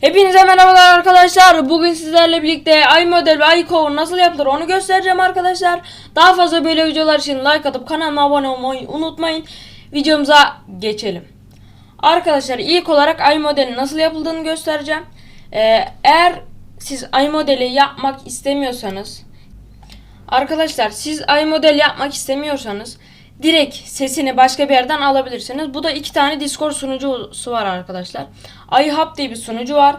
Hepinize merhabalar arkadaşlar. Bugün sizlerle birlikte ay model ve iCover nasıl yapılır onu göstereceğim arkadaşlar. Daha fazla böyle videolar için like atıp kanalıma abone olmayı unutmayın. Videomuza geçelim. Arkadaşlar ilk olarak ay modeli nasıl yapıldığını göstereceğim. Ee, eğer siz ay modeli yapmak istemiyorsanız Arkadaşlar siz ay model yapmak istemiyorsanız direkt sesini başka bir yerden alabilirsiniz. Bu da iki tane Discord sunucusu var arkadaşlar. iHub diye bir sunucu var.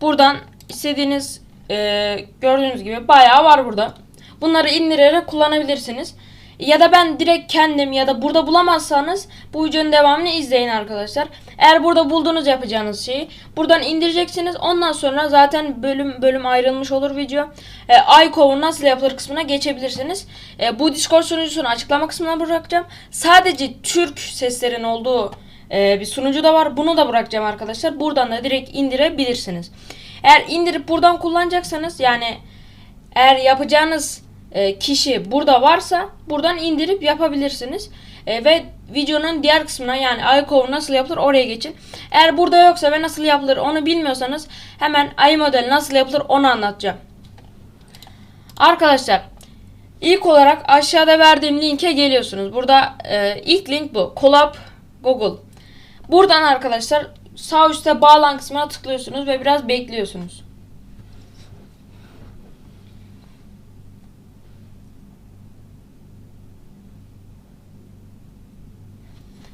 Buradan istediğiniz e, gördüğünüz gibi bayağı var burada. Bunları indirerek kullanabilirsiniz. Ya da ben direkt kendim ya da burada bulamazsanız bu videonun devamını izleyin arkadaşlar. Eğer burada bulduğunuz yapacağınız şeyi buradan indireceksiniz. Ondan sonra zaten bölüm bölüm ayrılmış olur video. E, iCover nasıl yapılır kısmına geçebilirsiniz. E, bu Discord sunucusunu açıklama kısmına bırakacağım. Sadece Türk seslerin olduğu e, bir sunucu da var. Bunu da bırakacağım arkadaşlar. Buradan da direkt indirebilirsiniz. Eğer indirip buradan kullanacaksanız yani eğer yapacağınız e, kişi burada varsa buradan indirip yapabilirsiniz. E, ve videonun diğer kısmına yani iCover nasıl yapılır oraya geçin. Eğer burada yoksa ve nasıl yapılır onu bilmiyorsanız hemen iModel nasıl yapılır onu anlatacağım. Arkadaşlar ilk olarak aşağıda verdiğim linke geliyorsunuz. Burada e, ilk link bu. Collab Google. Buradan arkadaşlar sağ üstte bağlan kısmına tıklıyorsunuz ve biraz bekliyorsunuz.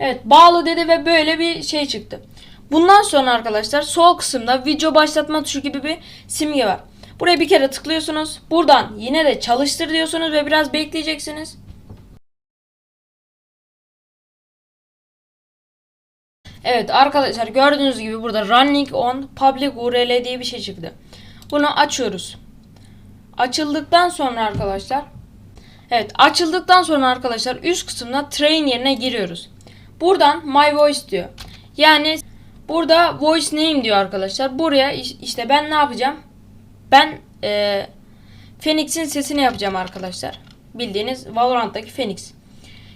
Evet bağlı dedi ve böyle bir şey çıktı. Bundan sonra arkadaşlar sol kısımda video başlatma tuşu gibi bir simge var. Buraya bir kere tıklıyorsunuz. Buradan yine de çalıştır diyorsunuz ve biraz bekleyeceksiniz. Evet arkadaşlar gördüğünüz gibi burada running on public URL diye bir şey çıktı. Bunu açıyoruz. Açıldıktan sonra arkadaşlar Evet açıldıktan sonra arkadaşlar üst kısımda train yerine giriyoruz. Buradan my voice diyor. Yani burada voice name diyor arkadaşlar. Buraya iş- işte ben ne yapacağım? Ben e, Phoenix'in sesini yapacağım arkadaşlar. Bildiğiniz Valorant'taki Phoenix.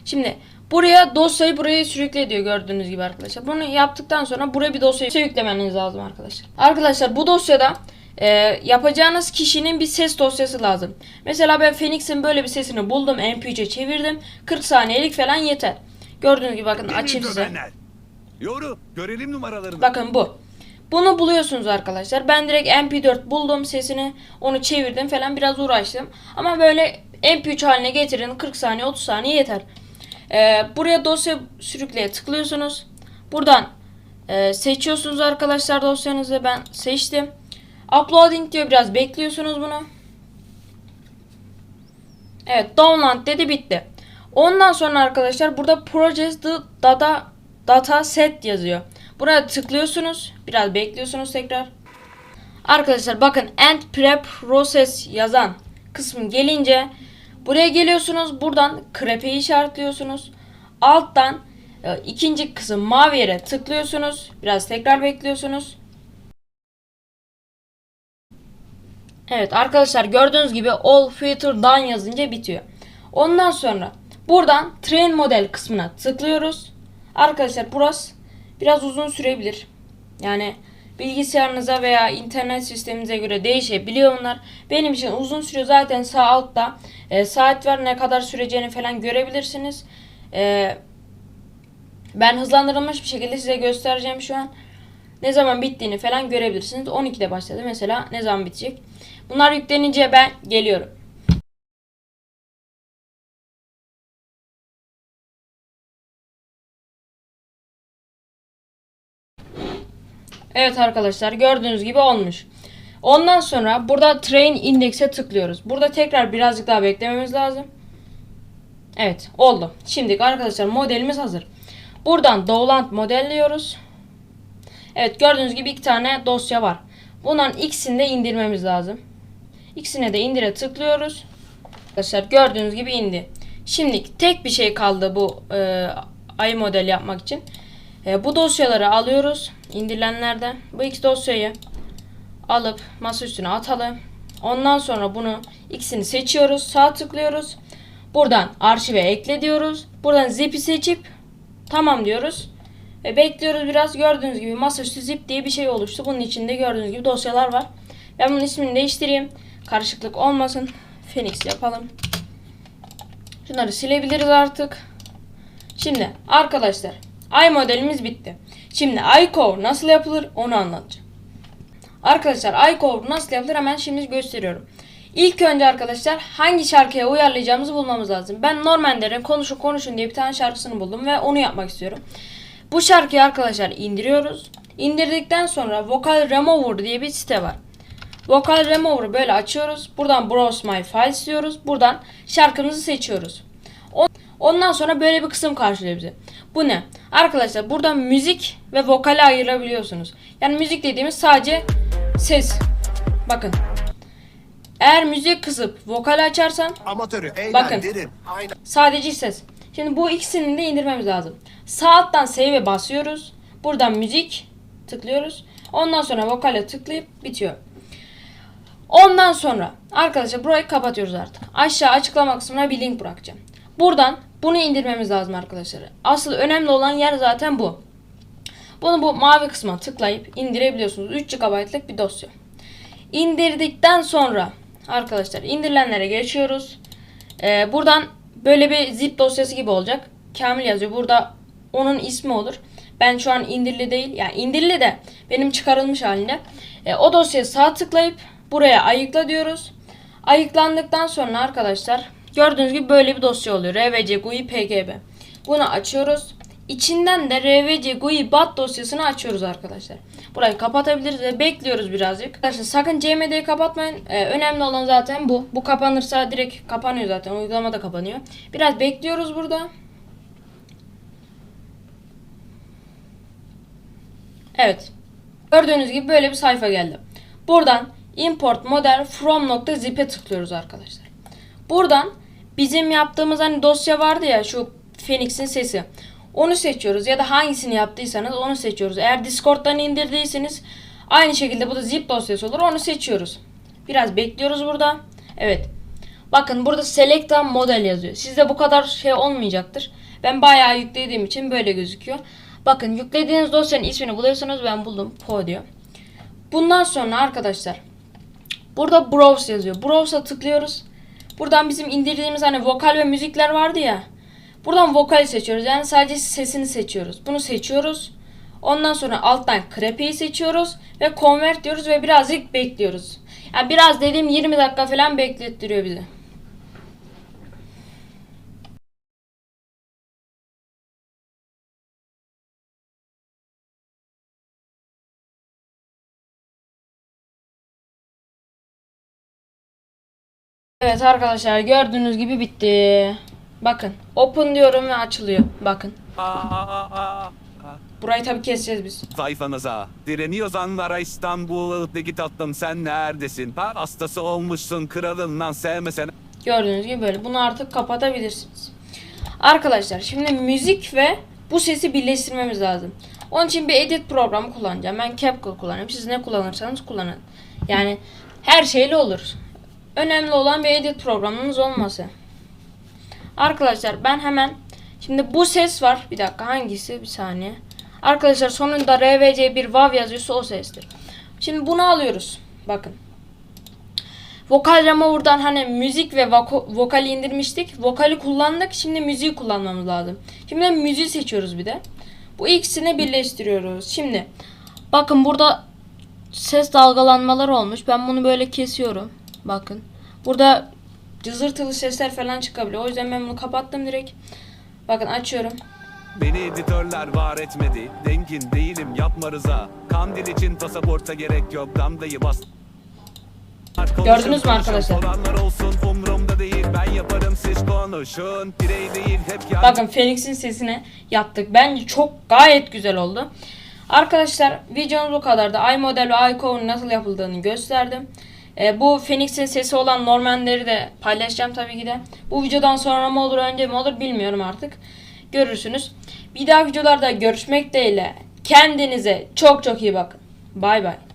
Şimdi buraya dosyayı buraya sürükle diyor gördüğünüz gibi arkadaşlar. Bunu yaptıktan sonra buraya bir dosyayı yüklemeniz lazım arkadaşlar. Arkadaşlar bu dosyada e, yapacağınız kişinin bir ses dosyası lazım. Mesela ben Phoenix'in böyle bir sesini buldum. MP3'e çevirdim. 40 saniyelik falan yeter. Gördüğünüz gibi bakın açayım size. Yoru, görelim numaralarını. Bakın bu. Bunu buluyorsunuz arkadaşlar. Ben direkt MP4 buldum sesini. Onu çevirdim falan biraz uğraştım. Ama böyle MP3 haline getirin. 40 saniye 30 saniye yeter. Ee, buraya dosya sürükleye tıklıyorsunuz. Buradan e, seçiyorsunuz arkadaşlar dosyanızı. Ben seçtim. Uploading diyor biraz bekliyorsunuz bunu. Evet download dedi bitti. Ondan sonra arkadaşlar burada project data data set yazıyor. Buraya tıklıyorsunuz. Biraz bekliyorsunuz tekrar. Arkadaşlar bakın end prep process yazan kısmı gelince buraya geliyorsunuz. Buradan crepe'yi işaretliyorsunuz. Alttan e, ikinci kısım mavi yere tıklıyorsunuz. Biraz tekrar bekliyorsunuz. Evet arkadaşlar gördüğünüz gibi all filter done yazınca bitiyor. Ondan sonra buradan train model kısmına tıklıyoruz. Arkadaşlar burası biraz uzun sürebilir. Yani bilgisayarınıza veya internet sisteminize göre değişebiliyor bunlar. Benim için uzun sürüyor zaten sağ altta e, saat var ne kadar süreceğini falan görebilirsiniz. E, ben hızlandırılmış bir şekilde size göstereceğim şu an. Ne zaman bittiğini falan görebilirsiniz. 12'de başladı mesela ne zaman bitecek. Bunlar yüklenince ben geliyorum. Evet arkadaşlar gördüğünüz gibi olmuş. Ondan sonra burada train index'e tıklıyoruz. Burada tekrar birazcık daha beklememiz lazım. Evet oldu. Şimdi arkadaşlar modelimiz hazır. Buradan Dowland modelliyoruz. Evet gördüğünüz gibi iki tane dosya var. Bunların ikisini de indirmemiz lazım. İkisine de indire tıklıyoruz. Arkadaşlar gördüğünüz gibi indi. Şimdi tek bir şey kaldı bu e, ay model yapmak için. E, bu dosyaları alıyoruz. indirilenlerden. Bu iki dosyayı alıp masa üstüne atalım. Ondan sonra bunu ikisini seçiyoruz. Sağ tıklıyoruz. Buradan arşive ekle diyoruz. Buradan zip'i seçip tamam diyoruz. Ve bekliyoruz biraz. Gördüğünüz gibi masaüstü zip diye bir şey oluştu. Bunun içinde gördüğünüz gibi dosyalar var. Ben bunun ismini değiştireyim. Karışıklık olmasın. Phoenix yapalım. Şunları silebiliriz artık. Şimdi arkadaşlar ay modelimiz bitti. Şimdi iCore nasıl yapılır onu anlatacağım. Arkadaşlar iCore nasıl yapılır hemen şimdi gösteriyorum. İlk önce arkadaşlar hangi şarkıya uyarlayacağımızı bulmamız lazım. Ben Normander'in Konuşun Konuşun diye bir tane şarkısını buldum ve onu yapmak istiyorum. Bu şarkıyı arkadaşlar indiriyoruz. İndirdikten sonra Vocal Remover diye bir site var. Vocal Remover'ı böyle açıyoruz. Buradan Browse My Files diyoruz. Buradan şarkımızı seçiyoruz. On- Ondan sonra böyle bir kısım karşılıyor bizi. Bu ne? Arkadaşlar burada müzik ve vokali ayırabiliyorsunuz. Yani müzik dediğimiz sadece ses. Bakın. Eğer müzik kısıp vokali açarsan Amatörü Bakın. Aynen. Sadece ses. Şimdi bu ikisini de indirmemiz lazım. Sağ alttan save'e basıyoruz. Buradan müzik tıklıyoruz. Ondan sonra vokale tıklayıp bitiyor. Ondan sonra arkadaşlar burayı kapatıyoruz artık. Aşağı açıklama kısmına bir link bırakacağım. Buradan bunu indirmemiz lazım arkadaşlar. Asıl önemli olan yer zaten bu. Bunu bu mavi kısma tıklayıp indirebiliyorsunuz. 3 GB'lık bir dosya. İndirdikten sonra arkadaşlar indirilenlere geçiyoruz. Ee, buradan böyle bir zip dosyası gibi olacak. Kamil yazıyor. Burada onun ismi olur. Ben şu an indirili değil. Yani indirili de benim çıkarılmış halinde. Ee, o dosyayı sağ tıklayıp buraya ayıkla diyoruz. Ayıklandıktan sonra arkadaşlar gördüğünüz gibi böyle bir dosya oluyor. RVC GUI PGB. Bunu açıyoruz. İçinden de RVC GUI BAT dosyasını açıyoruz arkadaşlar. Burayı kapatabiliriz ve bekliyoruz birazcık. Arkadaşlar sakın CMD'yi kapatmayın. Ee, önemli olan zaten bu. Bu kapanırsa direkt kapanıyor zaten. Uygulama da kapanıyor. Biraz bekliyoruz burada. Evet. Gördüğünüz gibi böyle bir sayfa geldi. Buradan import model from.zip'e tıklıyoruz arkadaşlar. Buradan bizim yaptığımız hani dosya vardı ya şu Phoenix'in sesi. Onu seçiyoruz ya da hangisini yaptıysanız onu seçiyoruz. Eğer Discord'dan indirdiyseniz aynı şekilde bu da zip dosyası olur. Onu seçiyoruz. Biraz bekliyoruz burada. Evet. Bakın burada Selecta model yazıyor. Sizde bu kadar şey olmayacaktır. Ben bayağı yüklediğim için böyle gözüküyor. Bakın yüklediğiniz dosyanın ismini buluyorsanız ben buldum. Po diyor. Bundan sonra arkadaşlar burada browse yazıyor. Browse'a tıklıyoruz. Buradan bizim indirdiğimiz hani vokal ve müzikler vardı ya. Buradan vokali seçiyoruz. Yani sadece sesini seçiyoruz. Bunu seçiyoruz. Ondan sonra alttan creepy'yi seçiyoruz ve convert diyoruz ve birazcık bekliyoruz. Yani biraz dediğim 20 dakika falan beklettiriyor bizi. Evet arkadaşlar gördüğünüz gibi bitti. Bakın open diyorum ve açılıyor. Bakın. Burayı tabii keseceğiz biz. Sayfanıza. Direniyorsan İstanbul'daki tatlım sen neredesin? Ha, hastası olmuşsun kralından sevmesen. Gördüğünüz gibi böyle. Bunu artık kapatabilirsiniz. Arkadaşlar şimdi müzik ve bu sesi birleştirmemiz lazım. Onun için bir edit programı kullanacağım. Ben CapCut kullanıyorum. Siz ne kullanırsanız kullanın. Yani her şeyle olur. Önemli olan bir edit programınız olması. Arkadaşlar ben hemen şimdi bu ses var. Bir dakika hangisi? Bir saniye. Arkadaşlar sonunda RVC bir VAV yazıyorsa o sestir. Şimdi bunu alıyoruz. Bakın. Vokal Remover'dan hani müzik ve vokali indirmiştik. Vokali kullandık. Şimdi müziği kullanmamız lazım. Şimdi de müziği seçiyoruz bir de. Bu ikisini birleştiriyoruz. Şimdi bakın burada ses dalgalanmaları olmuş. Ben bunu böyle kesiyorum. Bakın. Burada cızırtılı sesler falan çıkabiliyor. O yüzden ben bunu kapattım direkt. Bakın açıyorum. Beni editörler var etmedi. Dengin değilim yapma rıza. Kandil için pasaporta gerek yok. Damdayı bas. Gördünüz mü arkadaşlar? Olanlar olsun umurumda değil. Ben yaparım siz konuşun. Birey değil hep yan. Bakın Phoenix'in sesini yaptık. Bence çok gayet güzel oldu. Arkadaşlar videomuz bu kadardı. iModel ve iCove'un nasıl yapıldığını gösterdim. Ee, bu Phoenix'in sesi olan Normander'i de paylaşacağım tabii ki de. Bu videodan sonra mı olur önce mi olur bilmiyorum artık. Görürsünüz. Bir daha videolarda görüşmek dileğiyle. Kendinize çok çok iyi bakın. Bay bay.